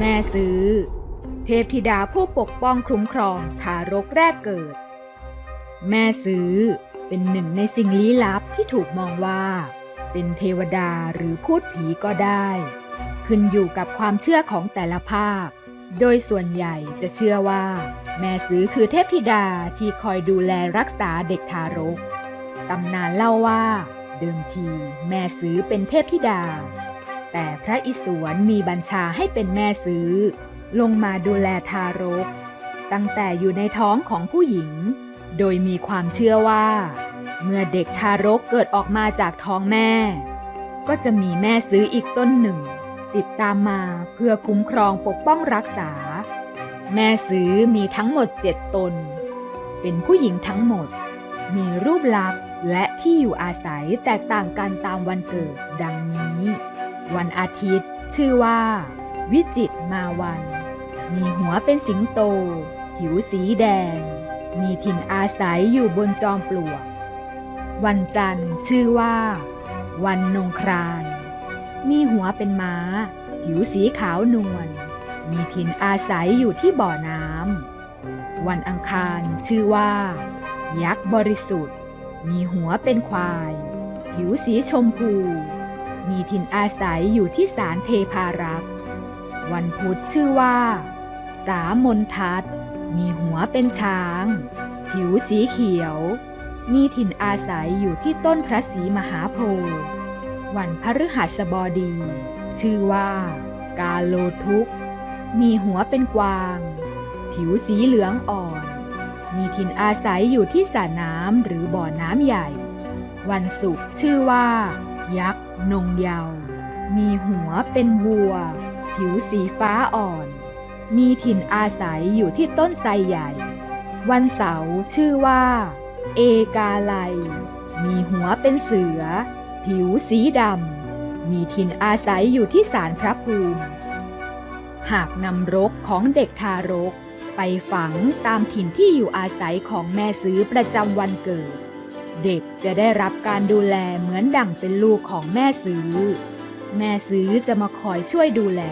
แม่ซื้อ เทพธิดาผู้ปกป้องคุ้มครองทารกแรกเกิด แม่ซื้อเป็นหนึ่งในสิ่งลี้ลับที่ถูกมองว่า เป็นเทวดาหรือพูดผีก็ได้ ขึ้นอยู่กับความเชื่อของแต่ละภาค โดยส่วนใหญ่จะเชื่อว่า แม่ซื้อคือเทพธิดาที่คอยดูแลรักษาเด็กทารกตำนานเล่าว่า เดิมทีแม่ซื้อเป็นเทพธิดา แต่พระอิศวรมีบัญชาให้เป็นแม่ซื้อ ลงมาดูแลทารก ตั้งแต่อยู่ในท้องของผู้หญิง โดยมีความเชื่อว่า เมื่อเด็กทารกเกิดออกมาจากท้องแม่ ก็จะมีแม่ซื้ออีกต้นหนึ่ง ติดตามมาเพื่อคุ้มครองปกป้องรักษา แม่ซื้อมีทั้งหมดเจ็ดตน เป็นผู้หญิงทั้งหมด มีรูปลักษณ์และที่อยู่อาศัยแตกต่างกันตามวันเกิดดังนี้ วันอาทิตย์ ชื่อว่า วิจิตมาวัน มีหัวเป็นสิงโต ผิวสีแดง มีถิ่นอาศัยอยู่บนจอมปลวก วันจันทร์ชื่อว่า วันนงคราน มีหัวเป็นม้า ผิวสีขาวนวล มีถิ่นอาศัยอยู่ที่บ่อน้ำ วันอังคารชื่อว่า ยักษ์บริสุทธิ์ มีหัวเป็นควาย ผิวสีชมพู มีถิ่นอาศัยอยู่ที่ศาลเทพารักษ์ วันพุธชื่อว่า สามนทัศมีหัวเป็นช้าง ผิวสีเขียว มีถิ่นอาศัยอยู่ที่ต้นพระศรีมหาโพธิ์วันพฤหัสบดี ชื่อว่า กาโลทุกมีหัวเป็นกวาง ผิวสีเหลืองอ่อน มีถิ่นอาศัยอยู่ที่สระน้ำหรือบ่อน้ำใหญ่ วันศุกร์ชื่อว่า ยักษ์ นงเยาวมีหัวเป็นวัว ผิวสีฟ้าอ่อน มีถิ่นอาศัยอยู่ที่ต้นไทรใหญ่ วันเสาร์ชื่อว่า เอกาไล มีหัวเป็นเสือ ผิวสีดำ มีถิ่นอาศัยอยู่ที่ศาลพระภูมิ หากนำรกของเด็กทารกไปฝังตามถิ่นที่อยู่อาศัยของแม่ซื้อประจำวันเกิด เด็กจะได้รับการดูแลเหมือนดั่งเป็นลูกของแม่ซื้อ แม่ซื้อจะมาคอยช่วยดูแล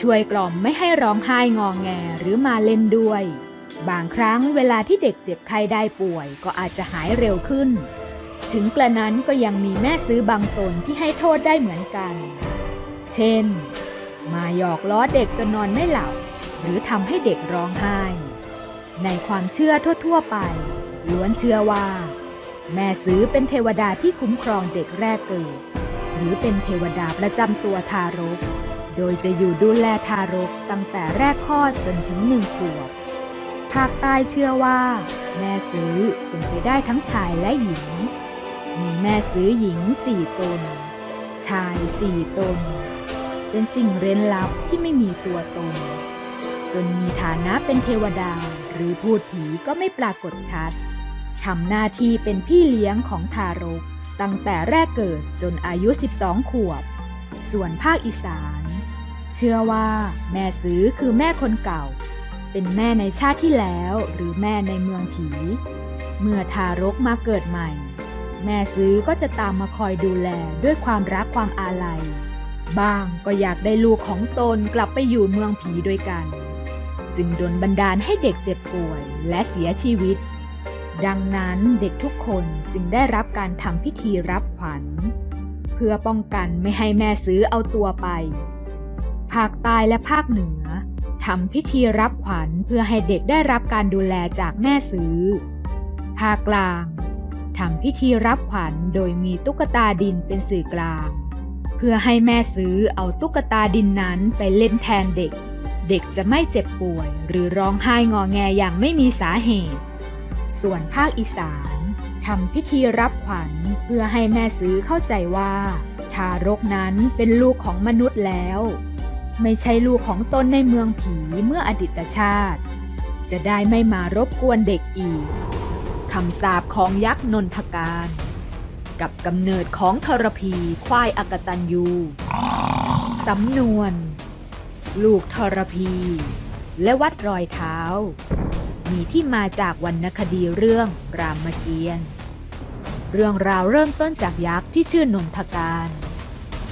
ช่วยกล่อมไม่ให้ร้องไห้งอแงหรือมาเล่นด้วย บางครั้งเวลาที่เด็กเจ็บไข้ได้ป่วยก็อาจจะหายเร็วขึ้น ถึงกระนั้นก็ยังมีแม่ซื้อบางตนที่ให้โทษได้เหมือนกัน เช่น มาหยอกล้อเด็กจนนอนไม่หลับ หรือทำให้เด็กร้องไห้ ในความเชื่อทั่ว ๆ ไปล้วนเชื่อว่า แม่ซื้อเป็นเทวดาที่คุ้มครองเด็กแรกเกิดหรือเป็นเทวดาประจำตัวทารก โดยจะอยู่ดูแลทารกตั้งแต่แรกคลอดจนถึงหนึ่งขวบภาคใต้เชื่อว่า แม่ซื้อเป็นไปได้ทั้งชายและหญิง มีแม่ซื้อหญิงสี่ตน ชายสี่ตน เป็นสิ่งเร้นลับที่ไม่มีตัวตน จนมีฐานะเป็นเทวดาหรือพูดผีก็ไม่ปรากฏชัด ทำหน้าที่เป็นพี่เลี้ยงของทารก ตั้งแต่แรกเกิดจนอายุ 12 ขวบ ส่วนภาคอีสาน เชื่อว่าแม่ซื้อคือแม่คนเก่า เป็นแม่ในชาติที่แล้วหรือแม่ในเมืองผี เมื่อทารกมาเกิดใหม่ แม่ซื้อก็จะตามมาคอยดูแลด้วยความรักความอาลัยบ้างก็อยากได้ลูกของตนกลับไปอยู่เมืองผีด้วยกัน จึงโดลบันดาลให้เด็กเจ็บป่วยและเสียชีวิต ดังนั้นเด็กทุกคนจึงได้รับการทำพิธีรับขวัญ เพื่อป้องกันไม่ให้แม่ซื้อเอาตัวไป ภาคใต้และภาคเหนือทำพิธีรับขวัญเพื่อให้เด็กได้รับการดูแลจากแม่ซื้อ ภาคกลางทำพิธีรับขวัญโดยมีตุ๊กตาดินเป็นสื่อกลาง เพื่อให้แม่ซื้อเอาตุ๊กตาดินนั้นไปเล่นแทนเด็ก เด็กจะไม่เจ็บป่วย หรือร้องไห้งอแงอย่างไม่มีสาเหตุ ส่วนภาคอีสานทำพิธีรับขวัญเพื่อให้แม่ซื้อเข้าใจว่า ทารกนั้นเป็นลูกของมนุษย์แล้ว ไม่ใช่ลูกของตนในเมืองผีเมื่ออดิตชาติ จะได้ไม่มารบกวนเด็กอีกคำสาปของยักษ์นนทการ กับกำเนิดของทรพีควายอกตันยูสำนวน ลูกทรพี และวัดรอยเท้า มีที่มาจากวรรณคดีเรื่องรามเกียรติ์เรื่องราวเริ่มต้นจากยักษ์ที่ชื่อนนทการ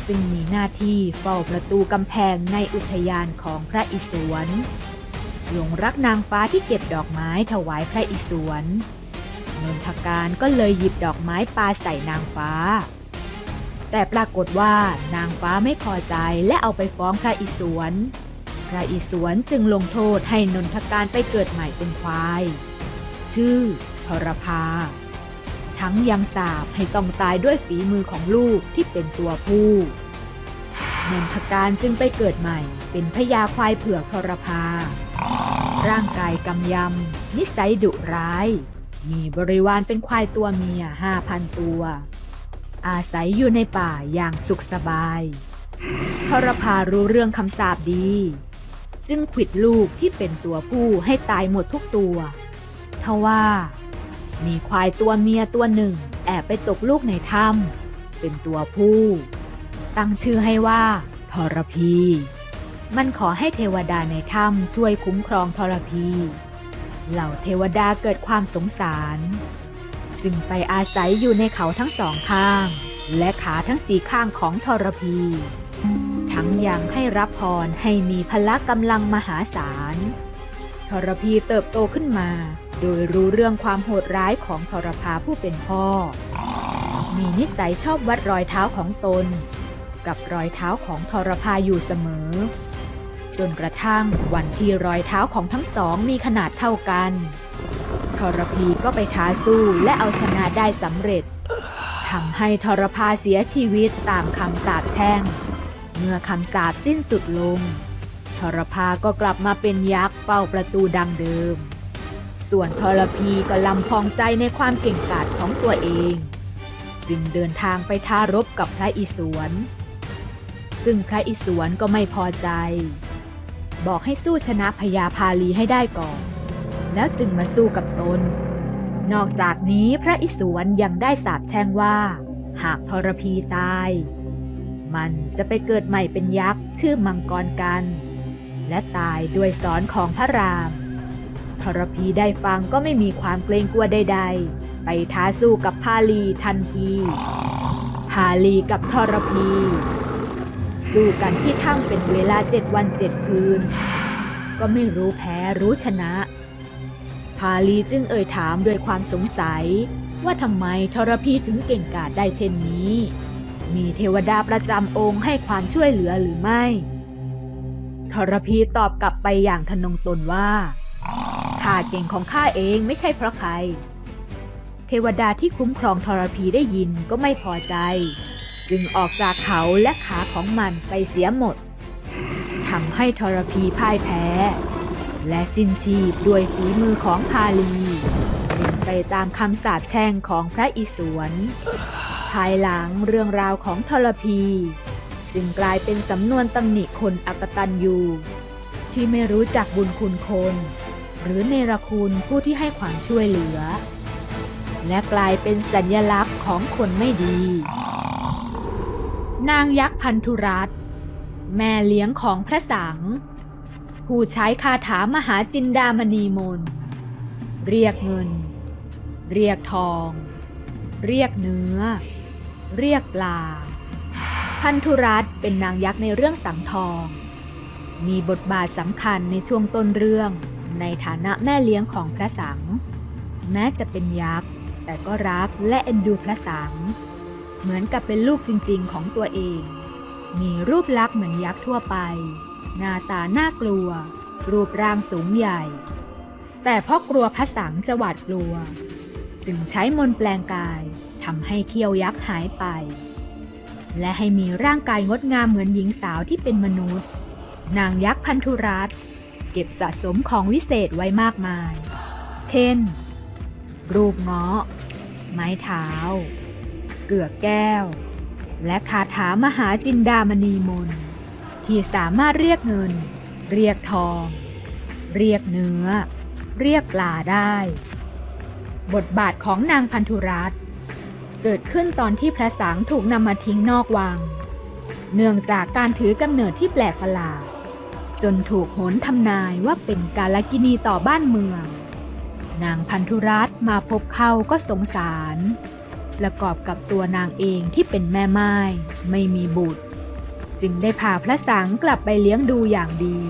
ซึ่งมีหน้าที่เฝ้าประตูกำแพงในอุทยานของพระอิศวรหลงรักนางฟ้าที่เก็บดอกไม้ถวายพระอิศวรนนทการก็เลยหยิบดอกไม้ปาใส่นางฟ้า แต่ปรากฏว่านางฟ้าไม่พอใจและเอาไปฟ้องพระอิศวร พระอิศวรจึงลงโทษให้นนทการไปเกิดใหม่เป็นควาย ชื่อทรพา ทั้งยังสาบให้ต้องตายด้วยฝีมือของลูกที่เป็นตัวผู้นนทการจึงไปเกิดใหม่เป็นพญาควายเผือกทรพา ร่างกายกำยำ นิสัยดุร้าย มีบริวารเป็นควายตัวเมียห้าพันตัว อาศัยอยู่ในป่าอย่างสุขสบายทรพารู้เรื่องคำสาปดี จึงขิดลูกที่เป็นตัวผู้ให้ตายหมดทุกตัว ทว่า มีควายตัวเมียตัวหนึ่ง แอบไปตกลูกในถ้ำเป็นตัวผู้ ตั้งชื่อให้ว่าทรพี มันขอให้เทวดาในถ้ำช่วยคุ้มครองทรพี เหล่าเทวดาเกิดความสงสาร จึงไปอาศัยอยู่ในเขาทั้งสองข้าง และขาทั้งสีข้างของทรพี ทั้งยังให้รับพรให้มีพละกำลังมหาศาลทรพีเติบโตขึ้นมา โดยรู้เรื่องความโหดร้ายของทรพาผู้เป็นพ่อ มีนิสัยชอบวัดรอยเท้าของตน กับรอยเท้าของทรพาอยู่เสมอ จนกระทั่งวันที่รอยเท้าของทั้งสองมีขนาดเท่ากันทรพีก็ไปท้าสู้และเอาชนะได้สำเร็จทำให้ทรพาเสียชีวิตตามคำสาปแช่ง เมื่อคำสาปสิ้นสุดลง ทรพาก็กลับมาเป็นยักษ์เฝ้าประตูดังเดิม ส่วนทรพีก็ลำพองใจในความเก่งกาจของตัวเอง จึงเดินทางไปท้ารบกับพระอิศวร ซึ่งพระอิศวรก็ไม่พอใจ บอกให้สู้ชนะพญาพาลีให้ได้ก่อน แล้วจึงมาสู้กับตน นอกจากนี้พระอิศวรยังได้สาปแช่งว่า หากทรพีตาย มันจะไปเกิดใหม่เป็นยักษ์ชื่อมังกรกัน และตายด้วยสอนของพระรามทรพีได้ฟังก็ไม่มีความเกรงกลัวใดๆ ไปท้าสู้กับพาลีทันทีพาลีกับทรพี สู้กันที่ถ้ำเป็นเวลาเจ็ดวันเจ็ดคืน ก็ไม่รู้แพ้รู้ชนะ พาลีจึงเอ่ยถามด้วยความสงสัยว่าทำไมทรพีถึงเก่งกาจได้เช่นนี้ มีเทวดาประจำองค์ให้ความช่วยเหลือหรือไม่ทรพีตอบกลับไปอย่างทนงตนว่าข้าเก่งของข้าเองไม่ใช่เพราะใคร เทวดาที่คุ้มครองทรพีได้ยินก็ไม่พอใจ จึงออกจากเขาและขาของมันไปเสียหมดทำให้ทรพีพ่ายแพ้ และสิ้นชีพด้วยฝีมือของพาลีเป็นไปตามคำสาปแช่งของพระอิศวร ภายหลังเรื่องราวของทรพี จึงกลายเป็นสำนวนตำหนิคนอักตันยูที่ไม่รู้จักบุญคุณคน หรือเนรคุณผู้ที่ให้ความช่วยเหลือ และกลายเป็นสัญญลักษณ์ของคนไม่ดี นางยักษ์พันธุรัตแม่เลี้ยงของพระสัง ผู้ใช้คาถามหาจินดามณีมน เรียกเงิน เรียกทอง เรียกเนื้อ เรียกปลา พันธุรัตเป็นนางยักษ์ในเรื่องสังทอง มีบทบาทสำคัญในช่วงต้นเรื่องในฐานะแม่เลี้ยงของพระสัง แม้จะเป็นยักษ์ แต่ก็รักและเอ็นดูพระสัง เหมือนกับเป็นลูกจริงๆของตัวเอง มีรูปลักษณ์เหมือนยักษ์ทั่วไป หน้าตาน่ากลัว รูปร่างสูงใหญ่ แต่เพราะกลัวพระสังจะหวาดกลัว จึงใช้มนแปลงกาย ทำให้เขี้ยวยักษ์หายไป และให้มีร่างกายงดงามเหมือนหญิงสาวที่เป็นมนุษย์ นางยักษ์พันธุรัตเก็บสะสมของวิเศษไว้มากมาย เช่น รูปเงาะ ไม้เท้า เกือกแก้ว และคาถามหาจินดามณีมน ที่สามารถเรียกเงิน เรียกทอง เรียกเนื้อ เรียกปลาได้ บทบาทของนางพันธุรัต เกิดขึ้นตอนที่พระสังถูกนำมาทิ้งนอกวัง เนื่องจากการถือกำเนิดที่แปลกประหลาด จนถูกโหนทำนายว่าเป็นกาลกินีต่อบ้านเมือง นางพันธุรัตน์มาพบเข้าก็สงสาร ประกอบกับตัวนางเองที่เป็นแม่ไม้ไม่มีบุตร จึงได้พาพระสังกลับไปเลี้ยงดูอย่างดี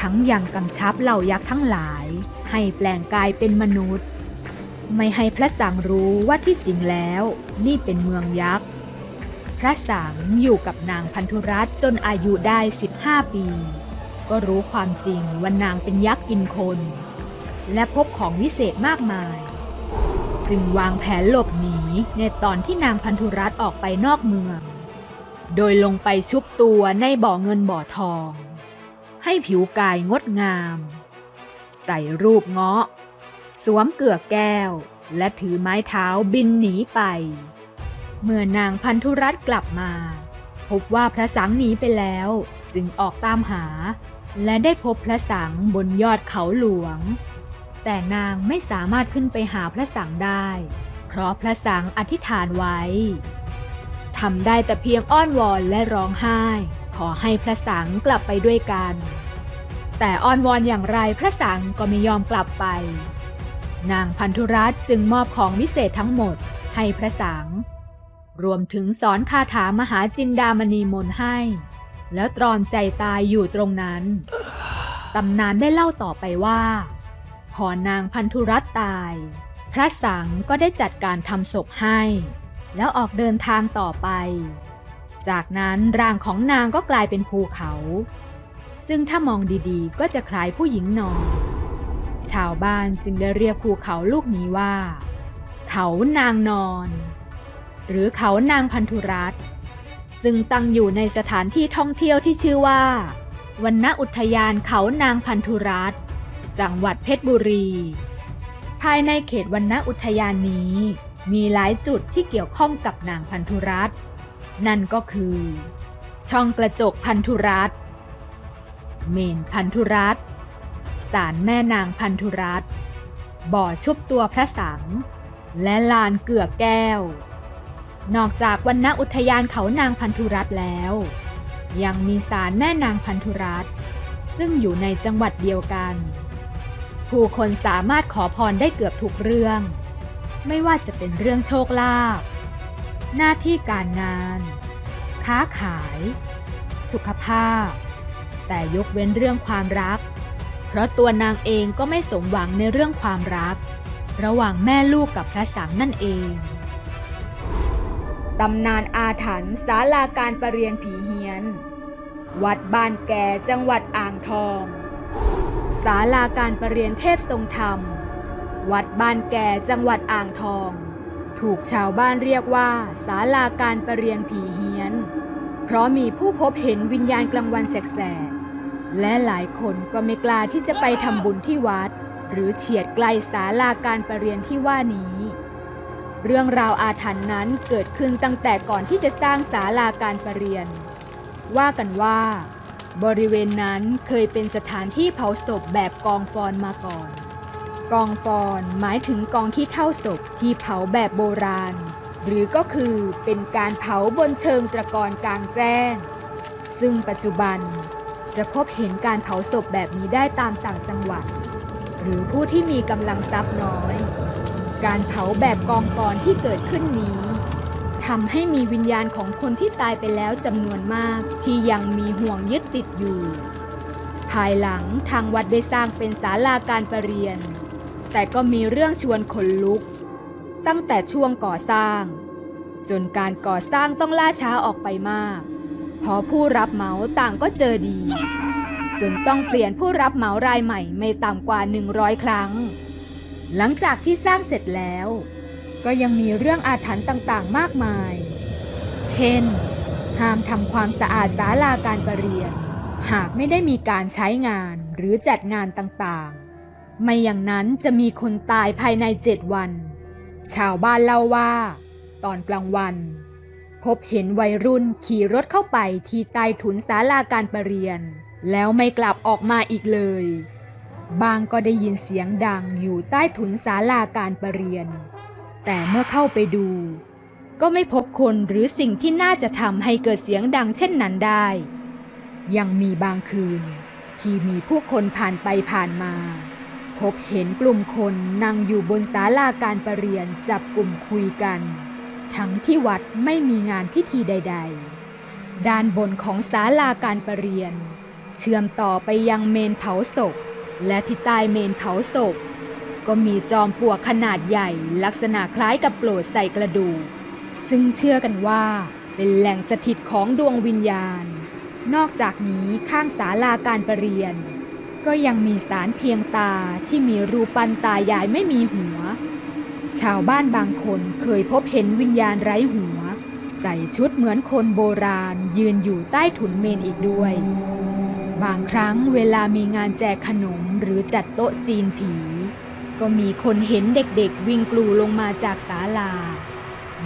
ทั้งยังกำชับเหล่ายักษ์ทั้งหลาย ให้แปลงกายเป็นมนุษย์ ไม่ให้พระสังรู้ว่าที่จริงแล้ว นี่เป็นเมืองยักษ์ พระสังอยู่กับนางพันธุรัตน์จนอายุได้ 15 ปี ก็รู้ความจริงว่านางเป็นยักษ์กินคน และพบของวิเศษมากมาย จึงวางแผนหลบหนีในตอนที่นางพันธุรัตน์ออกไปนอกเมือง โดยลงไปชุบตัวในบ่อเงินบ่อทอง ให้ผิวกายงดงาม ใส่รูปเงาะ สวมเกือกแก้ว และถือไม้เท้าบินหนีไป เมื่อนางพันธุรัตกลับมา พบว่าพระสังหนีไปแล้วจึงออกตามหา และได้พบพระสังบนยอดเขาหลวง แต่นางไม่สามารถขึ้นไปหาพระสังได้ เพราะพระสังอธิษฐานไว้ทำได้แต่เพียงอ้อนวอนและร้องไห้ ขอให้พระสังกลับไปด้วยกัน แต่อ้อนวอนอย่างไรพระสังก็ไม่ยอมกลับไป นางพันธุรัตน์จึงมอบของวิเศษทั้งหมดให้พระสัง รวมถึงสอนคาถามหาจินดามณีมนให้ แล้วตรอมใจตายอยู่ตรงนั้น ตำนานได้เล่าต่อไปว่า พอนางพันธุรัตน์ตาย พระสังก็ได้จัดการทำศพให้ แล้วออกเดินทางต่อไป จากนั้นร่างของนางก็กลายเป็นภูเขา ซึ่งถ้ามองดีๆ ก็จะคล้ายผู้หญิงนอน ชาวบ้านจึงได้เรียกภูเขาลูกนี้ว่า เขานางนอน หรือเขานางพันธุรัตน์ซึ่งตั้งอยู่ในสถานที่ท่องเที่ยวที่ชื่อว่าวันณอุทยานเขานางพันธุรัตน์จังหวัดเพชรบุรี ภายในเขตวันณอุทยานนี้ มีหลายจุดที่เกี่ยวข้องกับนางพันธุรัตน์นั่นก็คือ ช่องกระจกพันธุรัตน์เมนพันธุรัตน์ ศาลแม่นางพันธุรัตน์บ่อชุบตัวพระสัง และลานเกือกแก้ว นอกจากวันณอุทยานเขานางพันธุรัตน์แล้ว ยังมีศาลแม่นางพันธุรัตน์ซึ่งอยู่ในจังหวัดเดียวกัน ผู้คนสามารถขอพรได้เกือบทุกเรื่อง ไม่ว่าจะเป็นเรื่องโชคลาภหน้าที่การงาน ค้าขาย สุขภาพ แต่ยกเว้นเรื่องความรัก เพราะตัวนางเองก็ไม่สมหวังในเรื่องความรัก ระหว่างแม่ลูกกับพระสังนั่นเองตำนานอาถรรพ์ศาลาการประเรียนผีเฮียน วัดบ้านแก่จังหวัดอ่างทองศาลาการประเรียนเทพทรงธรรม วัดบ้านแก่จังหวัดอ่างทอง ถูกชาวบ้านเรียกว่าศาลาการประเรียนผีเฮียน เพราะมีผู้พบเห็นวิญญาณกลางวันแสก และหลายคนก็ไม่กล้าที่จะไปทำบุญที่วัด หรือเฉียดไกลศาลาการประเรียนที่ว่านี้ เรื่องราวอาถรรพ์นั้นเกิดขึ้นตั้งแต่ก่อนที่จะสร้างศาลาการประเรียน ว่ากันว่า บริเวณนั้นเคยเป็นสถานที่เผาศพแบบกองฟอนมาก่อน กองฟอนหมายถึงกองขี้เท่าศพที่เผาแบบโบราณ หรือก็คือเป็นการเผาบนเชิงตะกอนกลางแจ้ง ซึ่งปัจจุบัน จะพบเห็นการเผาศพแบบนี้ได้ตามต่างจังหวัด หรือผู้ที่มีกำลังทรัพย์น้อย การเผาแบบกองฟอนที่เกิดขึ้นนี้ทำให้มีวิญญาณของคนที่ตายไปแล้วจำนวนมากที่ยังมีห่วงยึดติดอยู่ ภายหลังทางวัดได้สร้างเป็นศาลาการประเรียน แต่ก็มีเรื่องชวนขนลุก ตั้งแต่ช่วงก่อสร้าง จนการก่อสร้างต้องล่าช้าออกไปมาก พราะผู้รับเหมาต่างก็เจอดี จนต้องเปลี่ยนผู้รับเหมารายใหม่ไม่ต่ำกว่า 100 ครั้ง หลังจากที่สร้างเสร็จแล้ว ก็ยังมีเรื่องอาถรรพ์ต่างๆ มากมาย เช่น ห้ามทำความสะอาดศาลาการประเรียน หากไม่ได้มีการใช้งานหรือจัดงานต่างๆ ไม่อย่างนั้นจะมีคนตายภายในเจ็ดวัน ชาวบ้านเล่าว่า ตอนกลางวัน พบเห็นวัยรุ่นขี่รถเข้าไปที่ใต้ถุนศาลาการประเรียน แล้วไม่กลับออกมาอีกเลย บางก็ได้ยินเสียงดังอยู่ใต้ถุนศาลาการประเรียน แต่เมื่อเข้าไปดู ก็ไม่พบคนหรือสิ่งที่น่าจะทำให้เกิดเสียงดังเช่นนั้นได้ ยังมีบางคืน ที่มีผู้คนผ่านไปผ่านมา พบเห็นกลุ่มคนนั่งอยู่บนศาลาการประเรียนจับกลุ่มคุยกัน ทั้งที่วัดไม่มีงานพิธีใด ๆ ด้านบนของศาลาการประเรียน เชื่อมต่อไปยังเมนเผาศพ และที่ใต้เมนเผาศพ ก็มีจอมปลวกขนาดใหญ่ลักษณะคล้ายกับโกรธใส่กระดูก ซึ่งเชื่อกันว่าเป็นแหล่งสถิตของดวงวิญญาณ นอกจากนี้ข้างศาลาการประเรียน ก็ยังมีสารเพียงตาที่มีรูปปั้นตายายไม่มีหัว ชาวบ้านบางคนเคยพบเห็นวิญญาณไร้หัว ใส่ชุดเหมือนคนโบราณ ยืนอยู่ใต้ถุนเมนอีกด้วย บางครั้งเวลามีงานแจกขนมหรือจัดโต๊ะจีนผี ก็มีคนเห็นเด็กๆ วิ่งกลูลงมาจากศาลา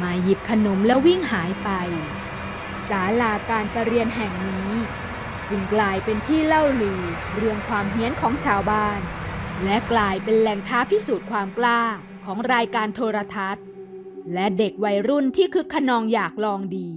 มาหยิบขนมแล้ววิ่งหายไปศาลาการประเรียนแห่งนี้ จึงกลายเป็นที่เล่าลือเรื่องความเฮี้ยนของชาวบ้าน และกลายเป็นแหล่งท้าพิสูจน์ความกล้า ของรายการโทรทัศน์ และเด็กวัยรุ่นที่คึกขนองอยากลองดี